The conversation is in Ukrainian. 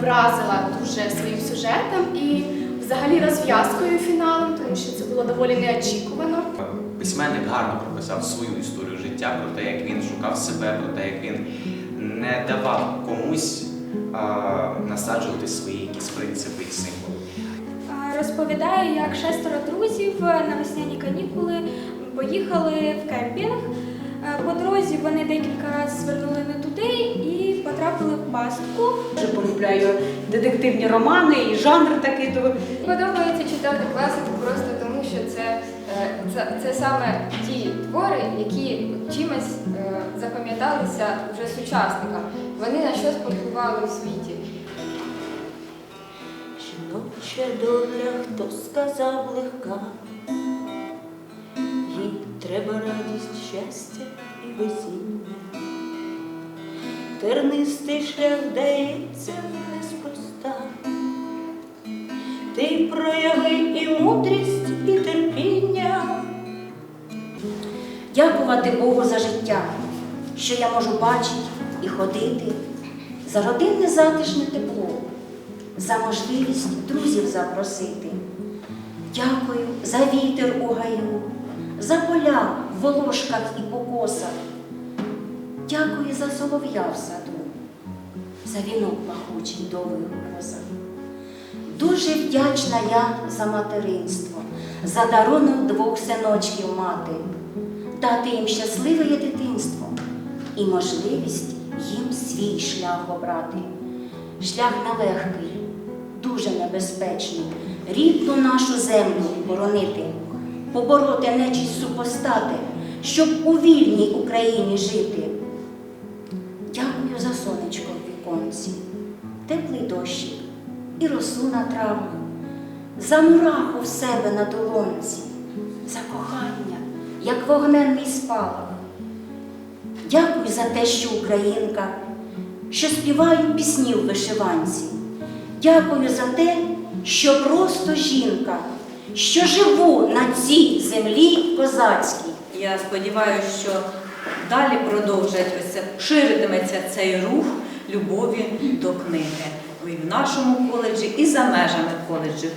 вразила дуже своїм сюжетом і взагалі розв'язкою фіналом, тому що це було доволі неочікувано. Письменник гарно прописав свою історію життя, про те, як він шукав себе, про те, як він не давав комусь а, насаджувати свої якісь принципи і символи. Розповідає, як шестеро друзів на весняні канікули поїхали в кемпінг. Е, По дорозі вони декілька разів звернули не туди і потрапили в пастку. Дуже полюбляю детективні романи і жанр такий. То Подобається читати класику просто тому, що це, е, це, це саме ті твори, які чимось е, запам'яталися вже сучасникам. Вони на щось повпливали у світі. Жіноча доля, хто сказав легка, треба радість, щастя і весіння. Тернистий шлях дається неспроста. Ти прояви і мудрість, і терпіння. Дякувати Богу за життя, що я можу бачити і ходити, за родинне затишне тепло, за можливість друзів запросити. Дякую за вітер у гаю, за поля в волошках і покосах. Дякую за солов'я в саду, за вінок пахучий довгих косах. Дуже вдячна я за материнство, за дарунок двох синочків мати, дати їм щасливе дитинство і можливість їм свій шлях обрати. Шлях нелегкий, дуже небезпечний, рідну нашу землю боронити, побороти нечість супостати, щоб у вільній Україні жити. Дякую за сонечко в віконці, теплий дощик і росу на травах, за мураху в себе на долонці, за кохання, як вогненний спалах. Дякую за те, що українка, що співаю пісні в вишиванці. Дякую за те, що просто жінка, що живу на цій землі козацькій. Я сподіваюся, що далі продовжать ось це, ширитиметься цей рух любові до книги і в нашому коледжі, і за межами коледжів.